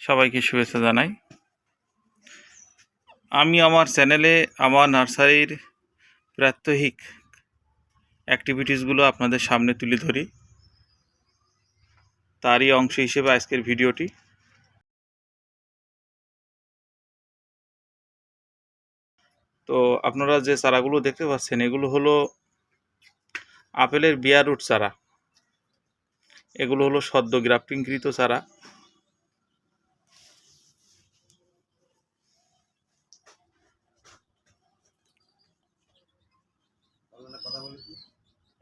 সবাইকে শুভেচ্ছা জানাই। আমি আমার চ্যানেলে আমার নার্সারির প্রাত্যহিক অ্যাক্টিভিটিসগুলো আপনাদের সামনে তুলে ধরি। তারই অংশ হিসেবে আজকের ভিডিওটি। তো আপনারা যে চারাগুলো দেখতে পাচ্ছেন, এগুলো হলো আপেলের বিয়ার রুট চারা। এগুলো হলো সদ্য গ্রাফটিংকৃত চারা।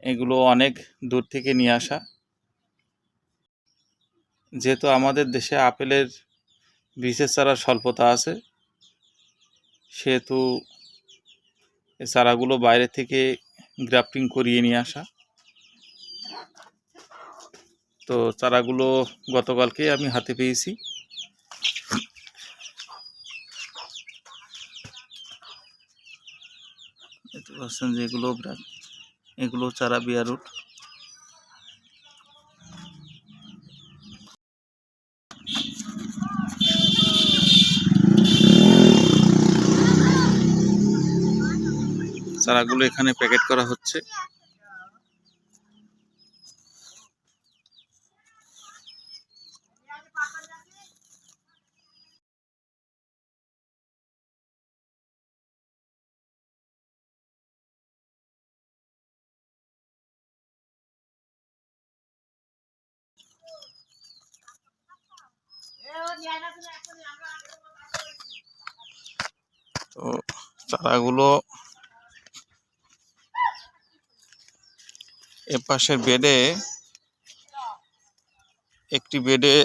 এগুলো অনেক দূর থেকে নিয়ে আসা। যেহেতু আমাদের দেশে আপেলের বীজের চারা স্বল্পতা আছে, সেহেতু চারাগুলো বাইরে থেকে গ্রাফটিং করিয়ে নিয়ে আসা। তো চারাগুলো গতকালকে আমি হাতে পেয়েছি। দেখতে পাচ্ছেন যে এগুলো চারা বিয়া রুট। চারাগুলো এখানে প্যাকেট করা হচ্ছে। তো চারাগুলো এ পাশের বেডে, একটি বেডে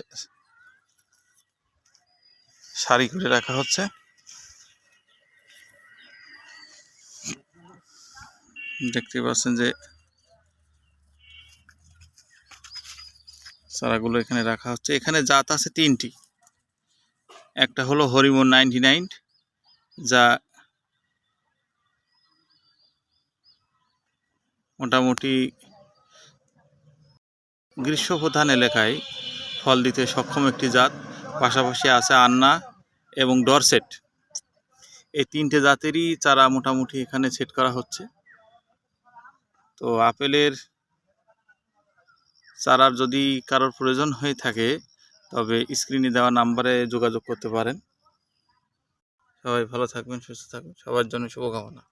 সারি করে রাখা হচ্ছে। দেখতে পাচ্ছেন যে চারাগুলো এখানে রাখা হচ্ছে। এখানে জাত আছে তিনটি। একটা হলো হরিমন নাইনটি নাইন, যা মোটামুটি গ্রীষ্মপ্রধান এলাকায় ফল দিতে সক্ষম একটি জাত। পাশাপাশি আছে আন্না এবং ডরসেট। এই তিনটে জাতেরই চারা মোটামুটি এখানে সেট করা হচ্ছে। তো আপেলের চারার যদি কারোর প্রয়োজন হয়ে থাকে তবে স্ক্রিনে দেওয়া নাম্বারে যোগাযোগ করতে পারেন। সবাই ভালো থাকবেন, সুস্থ থাকবেন, সবার জন্য শুভকামনা।